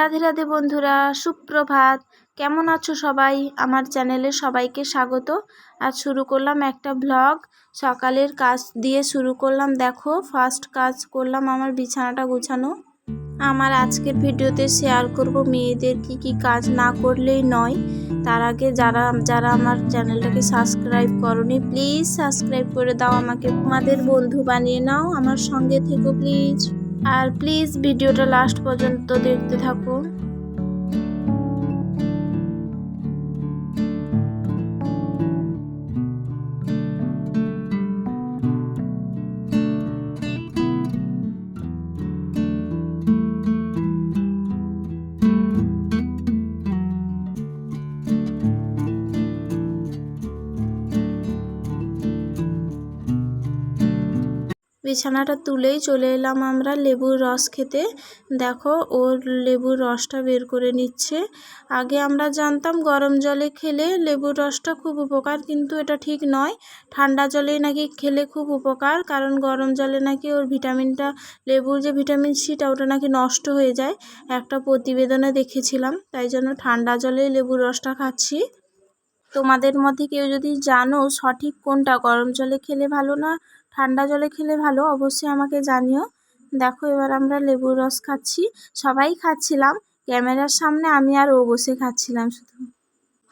রাধে রাধে বন্ধুরা, সুপ্রভাত। কেমন আছো সবাই? আমার চ্যানেলে সবাইকে স্বাগত। আজ শুরু করলাম একটা ব্লগ সকালের কাজ দিয়ে শুরু করলাম। দেখো ফার্স্ট কাজ করলাম আমার বিছানাটা গুছানো। আমার আজকের ভিডিওতে শেয়ার করব মেয়েদের কি কি কাজ না করলেই নয়। তার আগে যারা যারা আমার চ্যানেলটাকে সাবস্ক্রাইব করনি প্লিজ সাবস্ক্রাইব করে দাও আমাকে। তোমাদের বন্ধু বানিয়ে নাও আমার সঙ্গে থেকো প্লিজ আর প্লিজ ভিডিওটা লাস্ট পর্যন্ত দেখতে থাকো বিছানাটা তুলেই চলে এলাম আমরা লেবুর রস খেতে। দেখো, ওর লেবুর রসটা বের করে নিচ্ছে। আগে আমরা জানতাম গরম জলে খেলে লেবুর রসটা খুব উপকার, কিন্তু এটা ঠিক নয়। ঠান্ডা জলে নাকি খেলে খুব উপকার, কারণ গরম জলে নাকি ওর ভিটামিনটা, লেবুর যে ভিটামিন সিটা, ওটা নাকি নষ্ট হয়ে যায়। একটা প্রতিবেদনে দেখেছিলাম, তাই জন্য ঠান্ডা জলে লেবুর রসটা খাচ্ছি। তোমাদের মধ্যে কেউ যদি জানো সঠিক কোনটা, গরম জলে খেলে ভালো না ঠান্ডা জলে খেলে ভালো, অবশ্যই আমাকে জানিও। দেখো, এবার আমরা লেবুর রস খাচ্ছি। সবাই খাচ্ছিলাম, ক্যামেরার সামনে আমি আর ও বসে খাচ্ছিলাম শুধু।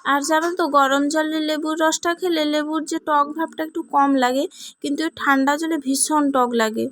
আর জানো তো, গরম জলে লেবুর রসটা খেলে লেবুর যে টক ভাবটা একটু কম লাগে, কিন্তু ঠান্ডা জলে ভীষণ টক লাগে।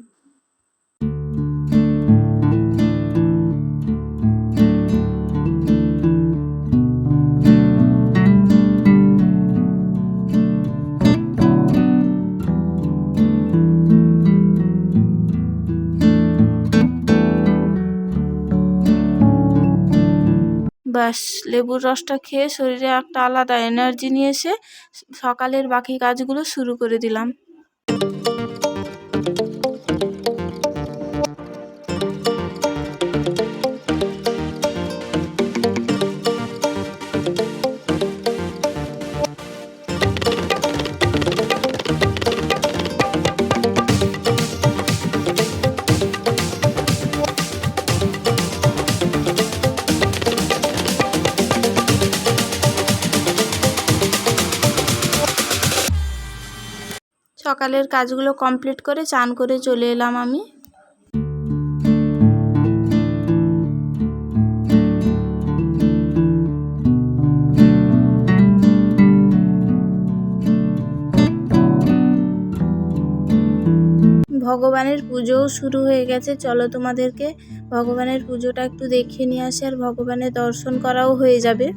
ব্যাস, লেবুর রসটা খেয়ে শরীরে একটা আলাদা এনার্জি নিয়ে এসে সকালের বাকি কাজগুলো শুরু করে দিলাম। সকালের কাজগুলো কমপ্লিট করে চান করে চলে এলাম আমি। ভগবানের পুজোও শুরু হয়ে গেছে। চলো তোমাদেরকে ভগবানের পুজোটা একটু দেখে নিয়ে আসি আর ভগবানের দর্শন করাও হয়ে যাবে।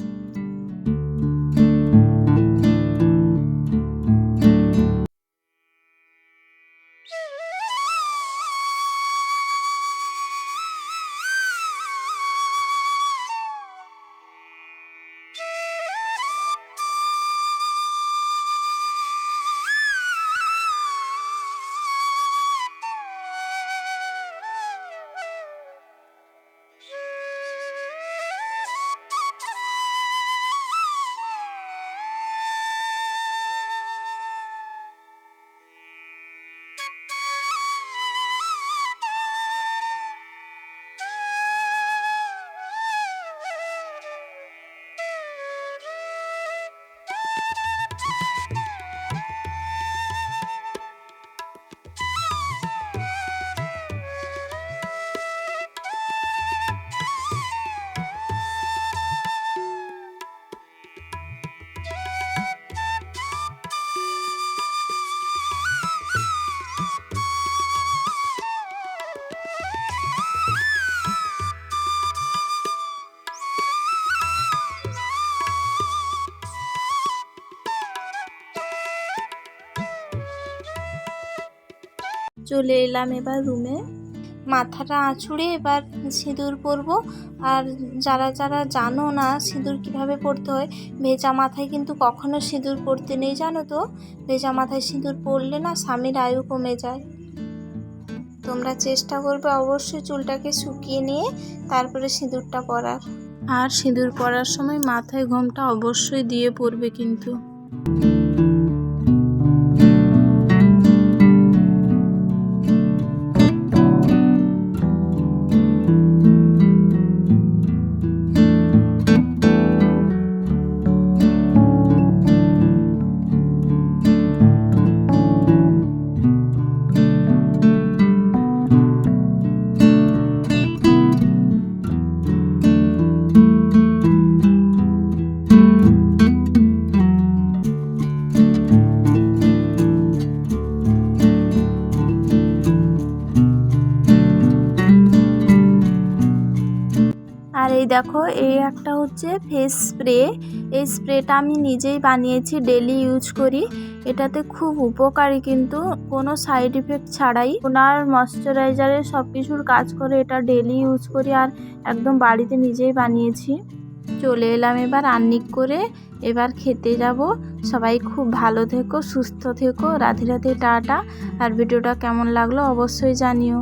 you চলে এলাম এবার রুমে মাথাটা আঁচড়ে এবার সিঁদুর পরবো। আর যারা যারা জানো না সিঁদুর কীভাবে পরতে হয়, ভেজা মাথায় কিন্তু কখনো সিঁদুর পরতে নেই, জানো তো? ভেজা মাথায় সিঁদুর পরলে না স্বামীর আয়ু কমে যায়। তোমরা চেষ্টা করবে অবশ্যই চুলটাকে শুকিয়ে নিয়ে তারপরে সিঁদুরটা পরার। আর সিঁদুর পরার সময় মাথায় ঘোমটা অবশ্যই দিয়ে পরবে কিন্তু। দেখো এই একটা হচ্ছে ফেস স্প্রে এই স্প্রেটা আমি নিজেই বানিয়েছি ডেলি ইউজ করি। এটাতে খুব উপকারী কিন্তু, কোনো সাইড ইফেক্ট ছাড়াই। ওনার ময়শ্চারাইজারের সব কিছুর কাজ করে, এটা ডেলি ইউজ করি আর একদম বাড়িতে নিজেই বানিয়েছি। চলে এলাম এবার আর্নিক করে, এবার খেতে যাব। সবাই খুব ভালো থেকো, সুস্থ থেকো। রাধে রাধে, টাটা। আর ভিডিওটা কেমন লাগল অবশ্যই জানিও।